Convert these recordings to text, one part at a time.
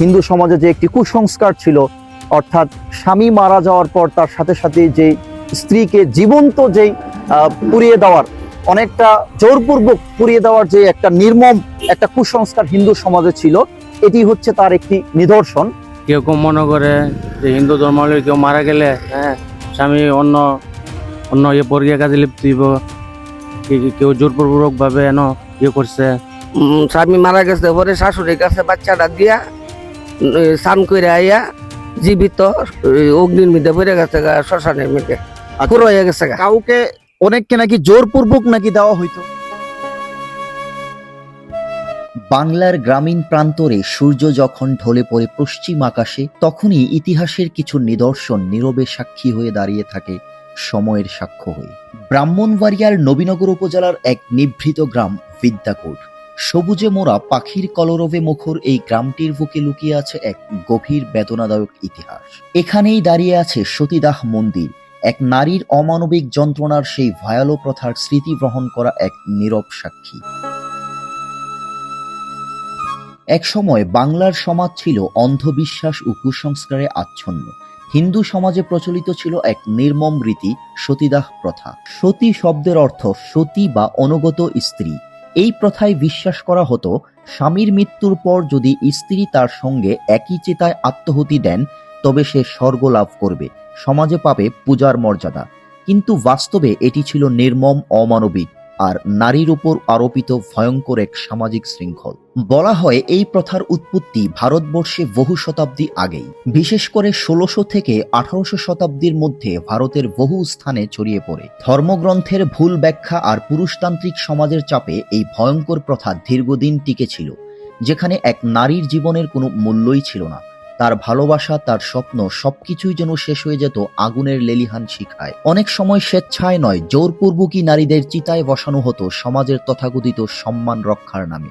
হিন্দু সমাজে যে একটি কুসংস্কার ছিল, অর্থাৎ স্বামী মারা যাওয়ার পর তার সাথে সাথে যে স্ত্রীকে জীবন্ত যেই পুড়িয়ে দেওয়ার, অনেকটা জোরপূর্বক পুড়িয়ে দেওয়ার যে একটা নির্মম একটা কুসংস্কার হিন্দু সমাজে ছিল, এটি হচ্ছে তার একটি নিদর্শন। কেউ কেউ মনে করে যে হিন্দু ধর্মাবলীর কেউ মারা গেলে হ্যাঁ স্বামী অন্য অন্য ইয়ে পরিয়া কাজে লিপ্ত কেউ জোরপূর্বক ভাবে এন ইয়ে করছে? স্বামী মারা গেছে পরে শাশুড়ির কাছে বাচ্চাটা দিয়া স্নান করে আইয়া জীবিত অগ্নির মধ্যে পড়ে গেছে শ্মশানের মধ্যে। পুরো হয়ে গেছে কাউকে অনেককে নাকি জোরপূর্বক নাকি দেওয়া হইতো। বাংলার গ্রামীণ প্রান্তরে সূর্য যখন ঢলে পড়ে পশ্চিম আকাশে তখনই ইতিহাসের কিছু নিদর্শন নীরবে সাক্ষী হয়ে দাঁড়িয়ে থাকে। সময়ের সাক্ষ্য হয়ে ব্রাহ্মণবাড়িয়ার নবীনগর উপজেলার এক নিভৃত গ্রাম বিদ্যাকুট। সবুজে মোড়া পাখির কলরবে মুখর এই গ্রামটির বুকে লুকিয়ে আছে এক গভীর বেদনাদায়ক ইতিহাস। এখানেই দাঁড়িয়ে আছে সতীদাহ মন্দির, এক নারীর অমানবিক যন্ত্রণার সেই ভয়ালো প্রথার স্মৃতি বহন করা এক নীরব সাক্ষী। একসময় বাংলার সমাজ ছিল অন্ধবিশ্বাস ও কুসংস্কারে আচ্ছন্ন। হিন্দু সমাজে প্রচলিত ছিল এক নির্মম রীতি, সতীদাহ প্রথা। সতী শব্দের অর্থ সতী বা অনুগত স্ত্রী। এই প্রথায় বিশ্বাস করা হতো, স্বামীর মৃত্যুর পর যদি স্ত্রী তার সঙ্গে একই চেতায় আত্মহতি দেন, তবে সে স্বর্গ লাভ করবে, সমাজে পাবে পূজার মর্যাদা। কিন্তু বাস্তবে এটি ছিল নির্মম, অমানবিক। আর নারীর উপর আরোপিত ভয়ঙ্কর এক সামাজিক শৃঙ্খল। বলা হয় এই প্রথার উৎপত্তি ভারতবর্ষে বহু শতাব্দী আগেই। বিশেষ করে ষোলোশো থেকে আঠারোশো শতাব্দীর মধ্যে ভারতের বহু স্থানে ছড়িয়ে পড়ে। ধর্মগ্রন্থের ভুল ব্যাখ্যা আর পুরুষতান্ত্রিক সমাজের চাপে এই ভয়ঙ্কর প্রথা দীর্ঘদিন টিকে ছিল, যেখানে এক নারীর জীবনের কোনো মূল্যই ছিল না। তার ভালোবাসা, তার স্বপ্ন সবকিছুই যেন শেষ হয়ে যেত আগুনের লেলিহান শিখায়। অনেক সময় স্বেচ্ছায় নয়, জোরপূর্বকই নারীদের চিতায় বসানো হতো সমাজের তথাকথিত সম্মান রক্ষার নামে।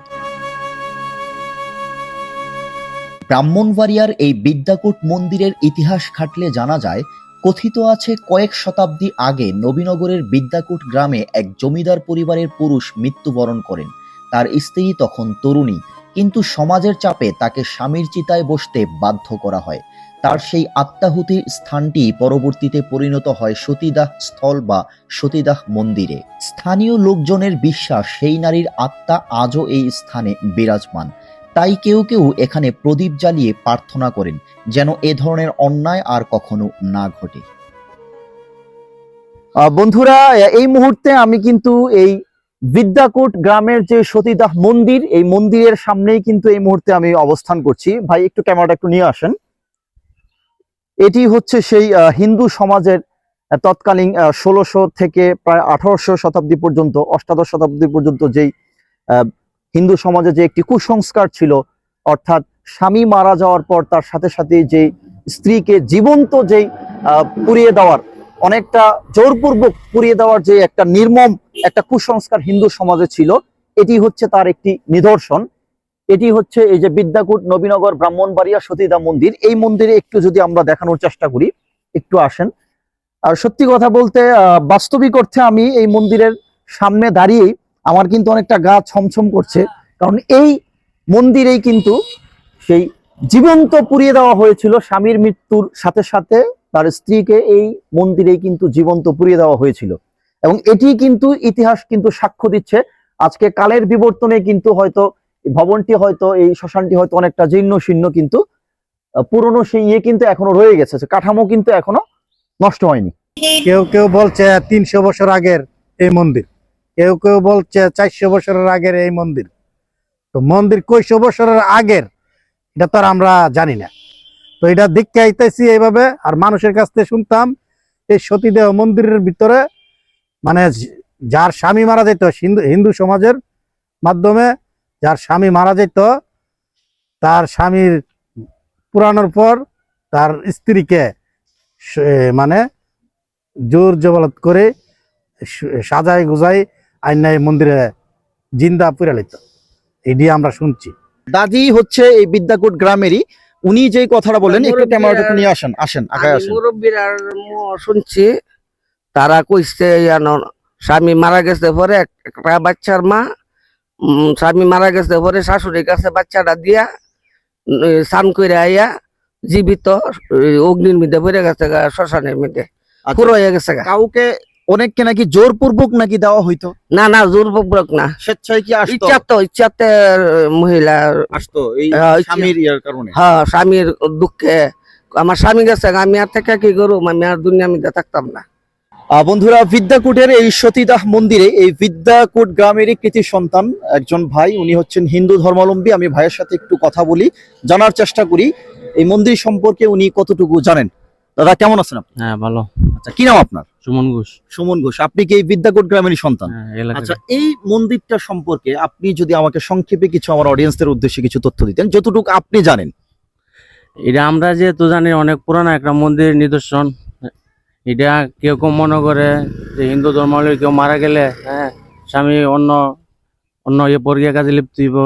ব্রাহ্মণবাড়িয়ার এই বিদ্যাকূট মন্দিরের ইতিহাস ঘাটলে জানা যায়, কথিত আছে কয়েক শতাব্দী আগে নবীনগরের বিদ্যাকূট গ্রামে এক জমিদার পরিবারের পুরুষ মৃত্যুবরণ করেন। তার স্ত্রী তখন তরুণী। কিন্তু সমাজের চাপে তাকে স্বামীর চিতায় বসতে বাধ্য করা হয়। তার সেই আত্মাহুতির স্থানটি পরবর্তীতে পরিণত হয় সতীদাহ স্থল বা সতীদাহ মন্দিরে। স্থানীয় লোকজনের বিশ্বাস সেই নারীর আত্মা আজও এই স্থানে বিরাজমান। তাই কেউ কেউ এখানে প্রদীপ জ্বালিয়ে প্রার্থনা করেন যেন এ ধরনের অন্যায় আর কখনো না ঘটে। বন্ধুরা, এই মুহূর্তে আমি কিন্তু এই বিদ্যাকূট গ্রামের যে সতীদাহ মন্দির, এই মন্দিরের সামনেই কিন্তু এই মুহূর্তে আমি অবস্থান করছি। ভাই, একটু ক্যামেরাটা একটু নিয়ে আসেন। এটি হচ্ছে সেই হিন্দু সমাজের তৎকালীন ষোলোশো থেকে প্রায় আঠারোশো শতাব্দী পর্যন্ত, অষ্টাদশ শতাব্দী পর্যন্ত যেই হিন্দু সমাজে যে একটি কুসংস্কার ছিল, অর্থাৎ স্বামী মারা যাওয়ার পর তার সাথে সাথে যে স্ত্রীকে জীবন্ত যেই পুড়িয়ে দেওয়ার অনেকটা জোরপূর্বক পুড়িয়ে দেওয়ার যে একটা নির্মম, একটা কুসংস্কার হিন্দু সমাজে ছিল, এটি হচ্ছে তার একটি নিদর্শন। এটি হচ্ছে এই যে বিদ্যাকূট নবীনগর ব্রাহ্মণবাড়িয়া সতীদা মন্দির। এই মন্দিরে একটু যদি আমরা দেখানোর চেষ্টা করি, একটু আসেন। আর সত্যি কথা বলতে বাস্তবিক অর্থে আমি এই মন্দিরের সামনে দাঁড়িয়ে আমার কিন্তু অনেকটা গা ছমছম করছে। কারণ এই মন্দিরেই কিন্তু সেই জীবন্ত পুড়িয়ে দেওয়া হয়েছিল স্বামীর মৃত্যুর সাথে সাথে তার স্ত্রীকে এই মন্দিরেই কিন্তু জীবন্ত পুড়িয়ে দেওয়া হয়েছিল। এবং এটি কিন্তু ইতিহাস কিন্তু সাক্ষ্য দিচ্ছে। আজকে কালের বিবর্তনে কিন্তু হয়তো ভবনটি হয়তো, এই শ্মশানটি হয়তো অনেকটা জীর্ণ শীর্ণ কিন্তু পুরনো সেই ইয়ে কিন্তু এখনও রয়ে গেছে। কাঠামো কিন্তু এখনও নষ্ট হয়নি। কেউ কেউ বলছে তিনশো বছর আগের এই মন্দির। কেউ কেউ বলছে চারশো বছরের আগের এই মন্দির। তো মন্দির কয়শো বছরের আগের, এটা তো আর আমরা জানি না। তো এটা দেখতে আইতেছি এইভাবে, আর মানুষের কাছ থেকে শুনতাম, এই সতীদেহ মন্দিরের ভিতরে মানে যার স্বামী মারা যেত হিন্দু হিন্দু সমাজের মাধ্যমে, যার স্বামী মারা যেত তার স্বামীর পুরানোর পর তার স্ত্রীকে মানে জোর জবরত করে স- সাজাই গুজাই আইনাই মন্দিরে জিন্দা পুরা লিত এটি আমরা শুনছি। দাদি হচ্ছে এই বিদ্যাকুট গ্রামেরই উনি যেই কথাটা বলেন একটু ক্যামেরাটা নিয়ে আসেন আসেন আগে আসেন। মুরব্বীর আর শুনছি তারা কইছে স্বামী মারা গেছে পরে একটা বাচ্চার মা স্বামী মারা গেছে পরে শাশুড়ির কাছে বাচ্চাটা দিয়া স্নান করে আইয়া জীবিত অগ্নির মধ্যে পড়ে গেছে গা, শ্মশানের মধ্যে। আচ্ছা, পুরো হয়ে গেছে। কাউকে অনেককে নাকি জোরপূর্বক নাকি দেওয়া হইতো? না না জোরপূর্বক না। স্বেচ্ছায় কি আসতো? ইচ্ছাতে ইচ্ছাতে মহিলা আসতো এই হ্যাঁ, স্বামীর ইয়ার কারণে? হ্যাঁ স্বামীর দুঃখে। আমার স্বামী গেছে আমি আর থেকে কি করব আমি আর দুনিয়া মধ্যে থাকতাম না। আহ, বন্ধুরা বিদ্যাকূটের এই সতীদাহ মন্দিরে এই বিদ্যাকূট গ্রামেরই কৃতি সন্তান একজন ভাই উনি হচ্ছেন হিন্দু ধর্মাবলম্বী। আমি ভাইয়ের সাথে একটু কথা বলি জানার চেষ্টা করি। এই মন্দির সম্পর্কে উনি কতটুকু জানেন? দাদা কেমন আছেন আপনি? হ্যাঁ ভালো। আচ্ছা কি নাম আপনার? সুমন ঘোষ। সুমন ঘোষ আপনি কি এই বিদ্যাকূট গ্রামেরই সন্তান? হ্যাঁ আচ্ছা এই মন্দিরটা সম্পর্কে আপনি যদি আমাকে সংক্ষেপে কিছু আমার অডিয়েন্সদের উদ্দেশ্যে কিছু তথ্য দিতেন যতটুকু আপনি জানেন। এটা আমরা যেহেতু জানি অনেক পুরানো একটা মন্দির নিদর্শন। এটা কেউ কেউ মনে করে যে হিন্দু ধর্মাবলম্বী কেউ মারা গেলে হ্যাঁ স্বামী অন্য অন্য ইয়ে পরিয়া কাজে লিপ্ত হইব।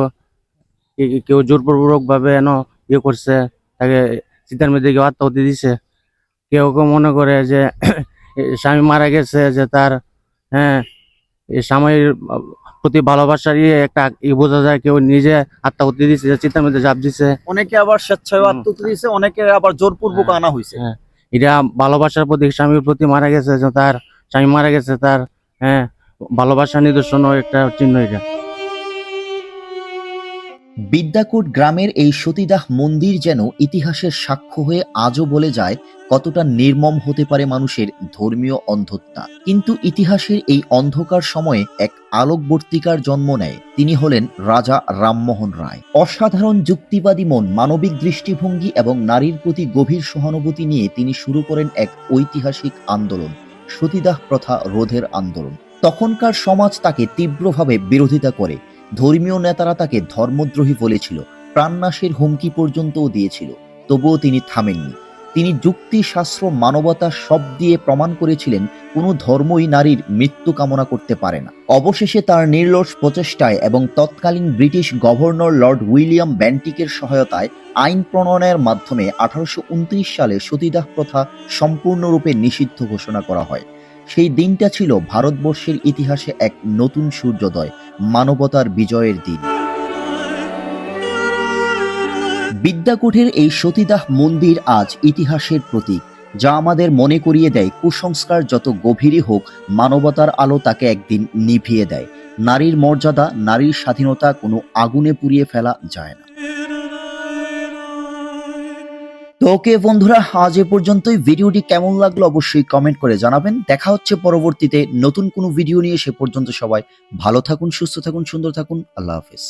কেউ জোরপূর্বক ভাবে এন ইয়ে করছে তাকে চিতার মধ্যে কেউ আত্মাহতি দিছে। কেউ কেউ মনে করে যে স্বামী মারা গেছে যে তার হ্যাঁ স্বামীর প্রতি ভালোবাসার ইয়ে একটা ই বোঝা যায় কেউ নিজে আত্মাহতি দিছে যে চিতার মধ্যে জাপ দিছে। অনেকে আবার স্বেচ্ছায় হুম। আত্মহত্যা দিয়েছে অনেকে আবার জোরপূর্বক হ্যাঁ, আনা হয়েছে হ্যাঁ। এটা ভালোবাসার প্রতি স্বামীর প্রতি মারা গেছে যে তার স্বামী মারা গেছে তার হ্যাঁ ভালোবাসার নিদর্শন একটা চিহ্ন এটা। বিদ্যাকূট গ্রামের এই সতীদাহ মন্দির যেন ইতিহাসের সাক্ষ্য হয়ে আজও বলে যায়, কতটা নির্মম হতে পারে মানুষের ধর্মীয় অন্ধতা কিন্তু ইতিহাসের এই অন্ধকার সময়ে এক আলোকবর্তিকার জন্ম নেয়। তিনি হলেন রাজা রামমোহন রায়। অসাধারণ যুক্তিবাদী মন, মানবিক দৃষ্টিভঙ্গি এবং নারীর প্রতি গভীর সহানুভূতি নিয়ে তিনি শুরু করেন এক ঐতিহাসিক আন্দোলন, সতীদাহ প্রথা রোধের আন্দোলন। তখনকার সমাজ তাকে তীব্রভাবে বিরোধিতা করে। ধর্মীয় নেতারা তাকে ধর্মদ্রোহী বলেছিল, প্রাণনাশের হুমকি পর্যন্তও দিয়েছিল, তবুও তিনি থামেননি। তিনি যুক্তি, শাস্ত্র, মানবতা সব দিয়ে প্রমাণ করেছিলেন, কোনো ধর্মই নারীর মৃত্যু কামনা করতে পারে না। অবশেষে তার নির্লস প্রচেষ্টায় এবং তৎকালীন ব্রিটিশ গভর্নর লর্ড উইলিয়াম ব্যান্টিকের সহায়তায় আইন প্রণয়নের মাধ্যমে আঠারোশো উনত্রিশ সালে সতীদাহ প্রথা সম্পূর্ণরূপে নিষিদ্ধ ঘোষণা করা হয়। সেই দিনটা ছিল ভারতবর্ষের ইতিহাসে এক নতুন সূর্যোদয়, মানবতার বিজয়ের দিন। বিদ্যাকুঠের এই সতীদাহ মন্দির আজ ইতিহাসের প্রতীক, যা আমাদের মনে করিয়ে দেয় কুসংস্কার যত গভীরই হোক, মানবতার আলো তাকে একদিন নিভিয়ে দেয়। নারীর মর্যাদা, নারীর স্বাধীনতা কোনো আগুনে পুড়িয়ে ফেলা যায় না। তো ওকে বন্ধুরা, আজ এ পর্যন্তই। ভিডিওটি কেমন লাগল অবশ্যই কমেন্ট করে জানাবেন। দেখা হচ্ছে পরবর্তীতে নতুন কোনো ভিডিও নিয়ে। সে পর্যন্ত সবাই ভালো থাকুন, সুস্থ থাকুন, সুন্দর থাকুন। আল্লাহ হাফিজ।